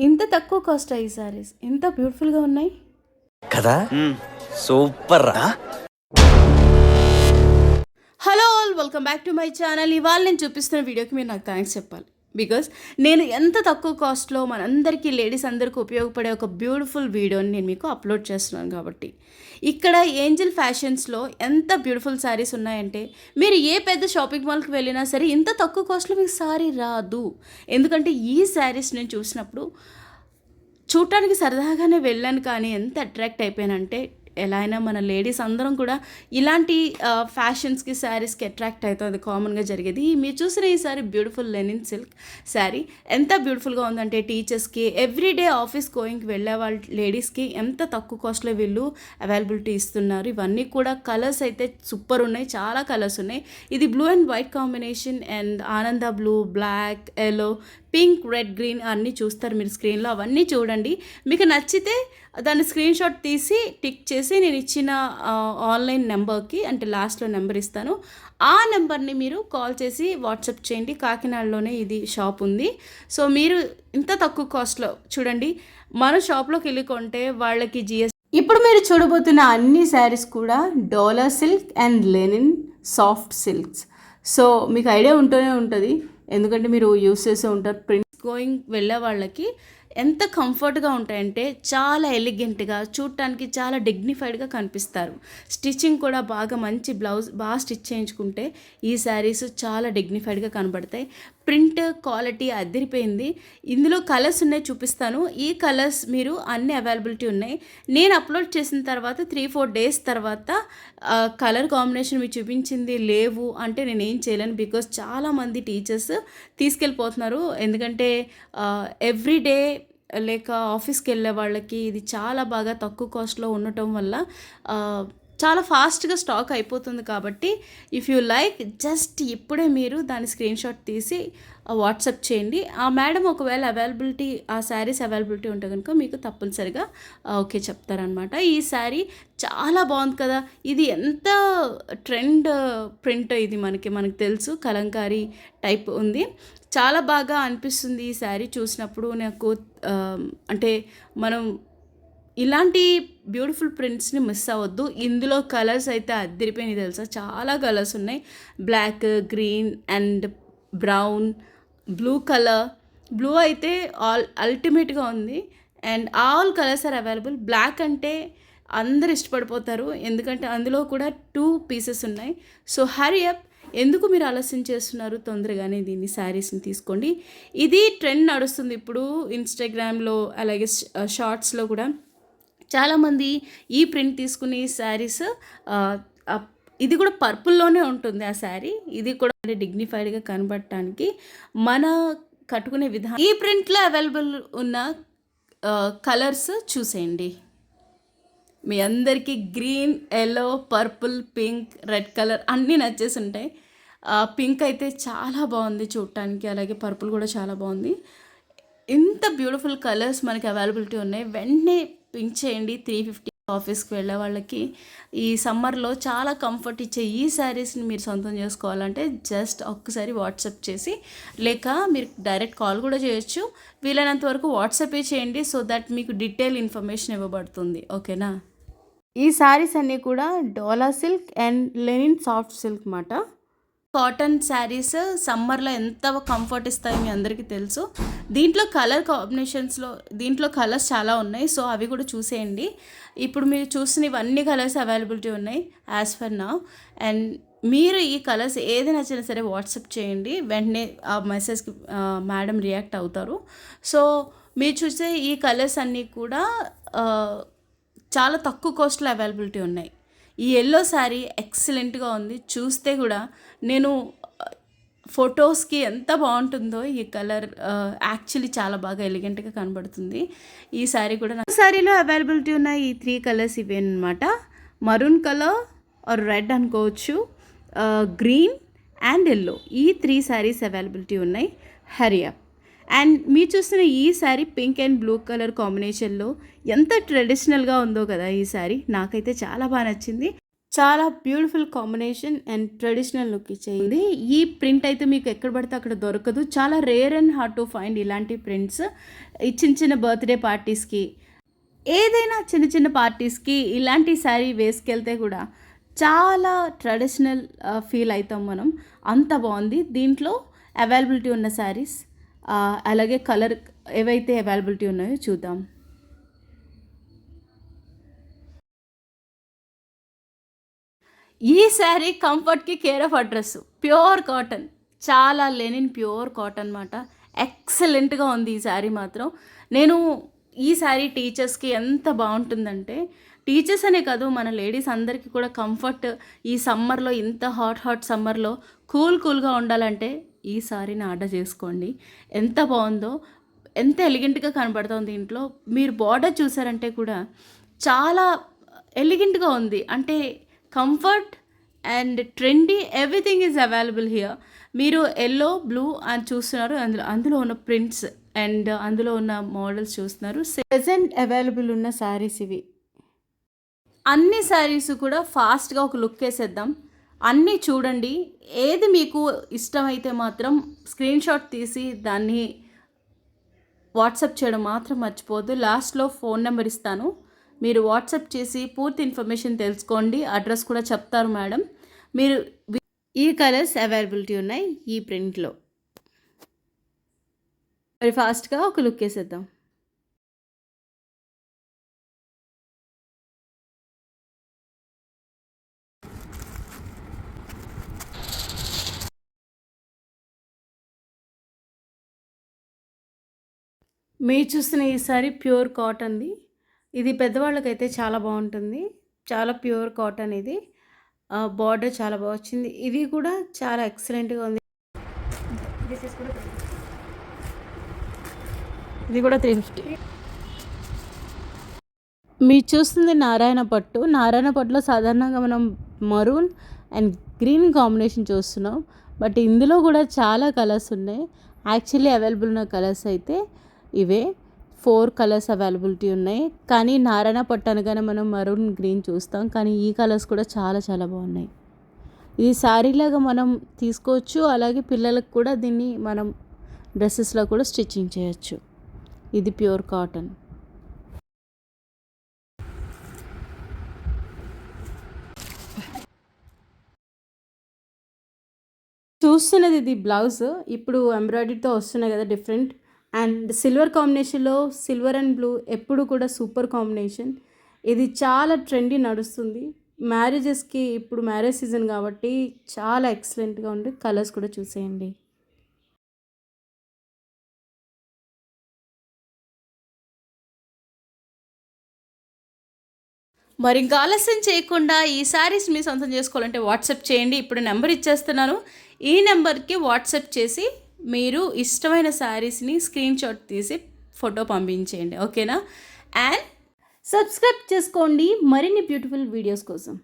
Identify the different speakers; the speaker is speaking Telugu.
Speaker 1: ఇంత తక్కువ కాస్ట్ ఈ సారీస్ ఎంత బ్యూటిఫుల్గా ఉన్నాయి?
Speaker 2: కదా? సూపర్ రా.
Speaker 1: Hello all welcome back to my channel ఇవాళ నేను చూపిస్తున్న వీడియోకి మీరు నాకు థ్యాంక్స్ చెప్పాలి. బికాస్ నేను ఎంత తక్కువ కాస్ట్లో మనందరికీ లేడీస్ అందరికీ ఉపయోగపడే ఒక బ్యూటిఫుల్ వీడియోని నేను మీకు అప్లోడ్ చేస్తున్నాను కాబట్టి. ఇక్కడ ఏంజల్ ఫ్యాషన్స్లో ఎంత బ్యూటిఫుల్ శారీస్ ఉన్నాయంటే మీరు ఏ పెద్ద షాపింగ్ మాల్కి వెళ్ళినా సరే ఇంత తక్కువ కాస్ట్లో మీకు శారీ రాదు. ఎందుకంటే ఈ శారీస్ నేను చూసినప్పుడు చూడటానికి సరదాగానే వెళ్ళాను కానీ ఎంత అట్రాక్ట్ అయిపోయానంటే ఎలా అయినా మన లేడీస్ అందరం కూడా ఇలాంటి ఫ్యాషన్స్కి శారీస్కి అట్రాక్ట్ అవుతుంది కామన్గా జరిగేది. మీరు చూసిన ఈ sari beautiful linen silk sari. ఎంత బ్యూటిఫుల్గా ఉందంటే టీచర్స్కి ఎవ్రీడే ఆఫీస్ గోయింగ్కి వెళ్ళే వాళ్ళ లేడీస్కి ఎంత తక్కువ కాస్ట్లో వీళ్ళు అవైలబిలిటీ ఇస్తున్నారు. ఇవన్నీ కూడా కలర్స్ అయితే సూపర్ ఉన్నాయి. చాలా కలర్స్ ఉన్నాయి. ఇది blue and white combination and ఆనంద blue black yellow pink red green అన్నీ చూస్తారు మీరు స్క్రీన్లో. అవన్నీ చూడండి. మీకు నచ్చితే దాన్ని స్క్రీన్ షాట్ తీసి టిక్ చేసి నేను ఇచ్చిన ఆన్లైన్ నెంబర్కి అంటే లాస్ట్లో నెంబర్ ఇస్తాను. ఆ నెంబర్ని మీరు కాల్ చేసి వాట్సాప్ చేయండి. కాకినాడలోనే ఇది షాప్ ఉంది. సో మీరు ఇంత తక్కువ కాస్ట్లో చూడండి. మన షాప్లోకి వెళ్ళి కొంటే వాళ్ళకి జిఎస్ ఇప్పుడు మీరు చూడబోతున్న అన్ని శారీస్ కూడా Dola silk and linen soft silks. So మీకు ఐడియా ఉంటూనే ఉంటుంది. ఎందుకంటే మీరు యూస్ చేసే ఉంటారు ప్రింట్స్ గోయింగ్ వెళ్ళే వాళ్ళకి ఎంత కంఫర్ట్గా ఉంటాయంటే చాలా ఎలిగెంట్గా చూడటానికి చాలా డిగ్నిఫైడ్గా కనిపిస్తారు. స్టిచ్చింగ్ కూడా బాగా మంచి బ్లౌజ్ బాగా స్టిచ్ చేయించుకుంటే ఈ శారీస్ చాలా డిగ్నిఫైడ్గా కనబడతాయి. ప్రింట్ క్వాలిటీ అదిరిపోయింది. ఇందులో కలర్స్ ఉన్నాయి చూపిస్తాను. ఈ కలర్స్ మీరు అన్ని అవైలబిలిటీ ఉన్నాయి. నేను అప్లోడ్ చేసిన తర్వాత త్రీ ఫోర్ డేస్ తర్వాత కలర్ కాంబినేషన్ మీరు చూపించింది లేవు అంటే నేను ఏం చేయలేను బికాస్ చాలామంది టీచర్స్ తీసుకెళ్ళిపోతున్నారు. ఎందుకంటే ఎవ్రీ డే లేక ఆఫీస్కి వెళ్ళే వాళ్ళకి ఇది చాలా బాగా తక్కువ కాస్ట్లో ఉండటం వల్ల చాలా ఫాస్ట్గా స్టాక్ అయిపోతుంది కాబట్టి ఇఫ్ యూ లైక్ జస్ట్ ఇప్పుడే మీరు దాని స్క్రీన్ షాట్ తీసి వాట్సాప్ చేయండి. ఆ మేడం ఒకవేళ అవైలబిలిటీ ఆ శారీస్ అవైలబిలిటీ ఉంటే కనుక మీకు తప్పనిసరిగా ఓకే చెప్తారనమాట ఈ శారీ చాలా బాగుంది కదా. ఇది ఎంత ట్రెండ్ ప్రింట్ ఇది మనకి మనకు తెలుసు. కలంకారీ టైప్ ఉంది. చాలా బాగా అనిపిస్తుంది ఈ శారీ చూసినప్పుడు. నాకు అంటే మనం ఇలాంటి బ్యూటిఫుల్ ప్రింట్స్ని మిస్ అవ్వద్దు. ఇందులో కలర్స్ అయితే అద్దరిపోయినాయి తెలుసా? చాలా కలర్స్ ఉన్నాయి. Black green and brown blue colour. Blue అయితే ఆల్ అల్టిమేట్గా ఉంది. And all colours are available. Black అంటే అందరు ఇష్టపడిపోతారు. ఎందుకంటే అందులో కూడా టూ పీసెస్ ఉన్నాయి. So hurry up. ఎందుకు మీరు ఆలస్యం చేస్తున్నారు? తొందరగానే దీన్ని శారీస్ని తీసుకోండి. ఇది ట్రెండ్ నడుస్తుంది ఇప్పుడు ఇన్స్టాగ్రామ్లో అలాగే షార్ట్స్లో కూడా. చాలామంది ఈ ప్రింట్ తీసుకుని శారీస్ ఇది కూడా పర్పుల్లోనే ఉంటుంది ఆ శారీ. ఇది కూడా డిగ్నిఫైడ్గా కనబడటానికి మన కట్టుకునే విధానం. ఈ ప్రింట్లో అవైలబుల్ ఉన్న కలర్స్ చూసేయండి. మీ అందరికీ green yellow purple pink red colour అన్నీ నచ్చేసి ఉంటాయి. పింక్ అయితే చాలా బాగుంది చూడటానికి. అలాగే పర్పుల్ కూడా చాలా బాగుంది. ఇంత బ్యూటిఫుల్ కలర్స్ మనకి అవైలబిలిటీ ఉన్నాయి. వెంటనే పింక్ చేయండి. త్రీ ఫిఫ్టీ ఆఫీస్కి వెళ్ళే వాళ్ళకి. ఈ సమ్మర్లో చాలా కంఫర్ట్ ఇచ్చే ఈ శారీస్ని మీరు సొంతం చేసుకోవాలంటే జస్ట్ ఒక్కసారి వాట్సాప్ చేసి లేక మీరు డైరెక్ట్ కాల్ కూడా చేయొచ్చు. వీలైనంత వరకు వాట్సాపే చేయండి సో దట్ మీకు డీటెయిల్ ఇన్ఫర్మేషన్ ఇవ్వబడుతుంది. ఓకేనా? ఈ శారీస్ అన్నీ కూడా Dola silk and linen soft silk మాట. కాటన్ శారీస్ సమ్మర్లో ఎంత కంఫర్ట్ ఇస్తాయో మీ అందరికీ తెలుసు. దీంట్లో కలర్ కాంబినేషన్స్లో దీంట్లో కలర్స్ చాలా ఉన్నాయి. సో అవి కూడా చూసేయండి. ఇప్పుడు మీరు చూసిన ఇవన్నీ కలర్స్ అవైలబిలిటీ ఉన్నాయి యాజ్ ఫర్ నా. అండ్ మీరు ఈ కలర్స్ ఏది నచ్చినా సరే వాట్సాప్ చేయండి. వెంటనే ఆ మెసేజ్కి మేడం రియాక్ట్ అవుతారు. సో మీరు చూసే ఈ కలర్స్ అన్నీ కూడా చాలా తక్కువ కాస్ట్లో అవైలబిలిటీ ఉన్నాయి. ఈ ఎల్లో శారీ ఎక్సలెంట్గా ఉంది. చూస్తే కూడా నేను uh, ఫొటోస్కి ఎంత బాగుంటుందో ఈ కలర్ యాక్చువల్లీ uh, చాలా బాగా ఎలిగెంట్గా కనబడుతుంది. ఈ శారీ కూడా నా శారీలో అవైలబిలిటీ ఉన్న ఈ త్రీ కలర్స్ ఇవేనమాట మరూన్ కలర్ ఆర్ రెడ్ అనుకోవచ్చు గ్రీన్ అండ్ ఎల్లో ఈ త్రీ శారీస్ అవైలబిలిటీ ఉన్నాయి. హరియా అండ్ మీరు చూస్తున్న ఈ sari pink and blue colour కాంబినేషన్లో ఎంత ట్రెడిషనల్గా ఉందో కదా ఈ శారీ. నాకైతే చాలా బాగా నచ్చింది. చాలా beautiful combination and traditional look ఇచ్చేది ఈ ప్రింట్ అయితే మీకు ఎక్కడ పడితే అక్కడ దొరకదు. చాలా rare and hard to find ఇలాంటి ప్రింట్స్. ఈ చిన్న చిన్న బర్త్డే పార్టీస్కి ఏదైనా చిన్న చిన్న పార్టీస్కి ఇలాంటి శారీ వేసుకెళ్తే కూడా చాలా ట్రెడిషనల్ ఫీల్ అవుతాం మనం. అంత బాగుంది. దీంట్లో అవైలబిలిటీ ఉన్న శారీస్ అలాగే కలర్ ఏవైతే అవైలబిలిటీ ఉన్నాయో చూద్దాం. ఈ sari కంఫర్ట్కి care of address pure cotton చాలా లెనిన్ ప్యూర్ కాటన్ అనమాట ఎక్సలెంట్గా ఉంది ఈ శారీ మాత్రం. నేను ఈ శారీ టీచర్స్కి ఎంత బాగుంటుందంటే టీచర్స్ అనే కాదు మన లేడీస్ అందరికీ కూడా కంఫర్ట్ ఈ సమ్మర్లో ఇంత హాట్ హాట్ సమ్మర్లో కూల్ కూల్గా ఉండాలంటే ఈ శారీని ఆర్డర్ చేసుకోండి. ఎంత బాగుందో ఎంత ఎలిగెంట్గా కనబడుతుంది దీంట్లో. మీరు బార్డర్ చూసారంటే కూడా చాలా ఎలిగెంట్గా ఉంది. అంటే comfort and trendy everything is available here మీరు ఎల్లో బ్లూ అని చూస్తున్నారు. అందులో అందులో ఉన్న ప్రింట్స్ అండ్ అందులో ఉన్న మోడల్స్ చూస్తున్నారు. ప్రెజెంట్ అవైలబుల్ ఉన్న శారీస్ ఇవి. అన్ని శారీస్ కూడా ఫాస్ట్గా ఒక లుక్ వేసేద్దాం. అన్నీ చూడండి. ఏది మీకు ఇష్టమైతే మాత్రం స్క్రీన్ షాట్ తీసి దాన్ని వాట్సాప్ చేయడం మాత్రం మర్చిపోద్దు లాస్ట్లో ఫోన్ నెంబర్ ఇస్తాను. మీరు వాట్సాప్ చేసి పూర్తి ఇన్ఫర్మేషన్ తెలుసుకోండి. అడ్రస్ కూడా చెప్తారు మేడం. మీరు ఈ కలర్స్ అవైలబిలిటీ ఉన్నాయి ఈ ప్రింట్లో. మరి ఫాస్ట్గా ఒక లుక్ వేసేద్దాం. మీరు చూస్తున్న ఈ సారీ ప్యూర్ కాటన్ది. ఇది పెద్దవాళ్ళకైతే చాలా బాగుంటుంది. చాలా ప్యూర్ కాటన్ ఇది. బార్డర్ చాలా బాగా వచ్చింది. ఇది కూడా చాలా ఎక్సలెంట్గా ఉంది. ఇది కూడా త్రీ ఫిఫ్టీ మీరు చూస్తుంది నారాయణ పట్టు. నారాయణ పట్టులో సాధారణంగా మనం మరూన్ అండ్ గ్రీన్ కాంబినేషన్ చూస్తున్నాం. బట్ ఇందులో కూడా చాలా కలర్స్ ఉన్నాయి. యాక్చువల్లీ అవైలబుల్ ఉన్న కలర్స్ అయితే ఇవే ఫోర్ కలర్స్ అవైలబిలిటీ ఉన్నాయి. కానీ నారాయణ పట్టు అనగానే మనం మరూన్ గ్రీన్ చూస్తాం. కానీ ఈ కలర్స్ కూడా చాలా చాలా బాగున్నాయి. ఇది శారీలాగా మనం తీసుకోవచ్చు. అలాగే పిల్లలకు కూడా దీన్ని మనం డ్రెస్సెస్లో కూడా స్టిచ్చింగ్ చేయొచ్చు. ఇది ప్యూర్ కాటన్. చూస్తున్నది ఇది బ్లౌజ్. ఇప్పుడు ఎంబ్రాయిడరీతో వస్తున్నాయి కదా డిఫరెంట్. అండ్ సిల్వర్ కాంబినేషన్లో సిల్వర్ అండ్ బ్లూ ఎప్పుడు కూడా సూపర్ కాంబినేషన్. ఇది చాలా ట్రెండీ నడుస్తుంది. మ్యారేజెస్కి ఇప్పుడు మ్యారేజ్ సీజన్ కాబట్టి చాలా ఎక్సలెంట్గా ఉండే కలర్స్ కూడా చూసేయండి. మరి ఇంకా ఆలస్యం చేయకుండా ఈ శారీస్ మీ సొంతం చేసుకోవాలంటే వాట్సాప్ చేయండి. ఇప్పుడు నెంబర్ ఇచ్చేస్తున్నాను. ఈ నెంబర్కి వాట్సాప్ చేసి మీరు ఇష్టమైన శారీస్ని స్క్రీన్ షాట్ తీసి ఫోటో పంపించేయండి ఓకేనా? అండ్ సబ్స్క్రైబ్ చేసుకోండి. మరిన్ని బ్యూటిఫుల్ వీడియోస్ కోసం.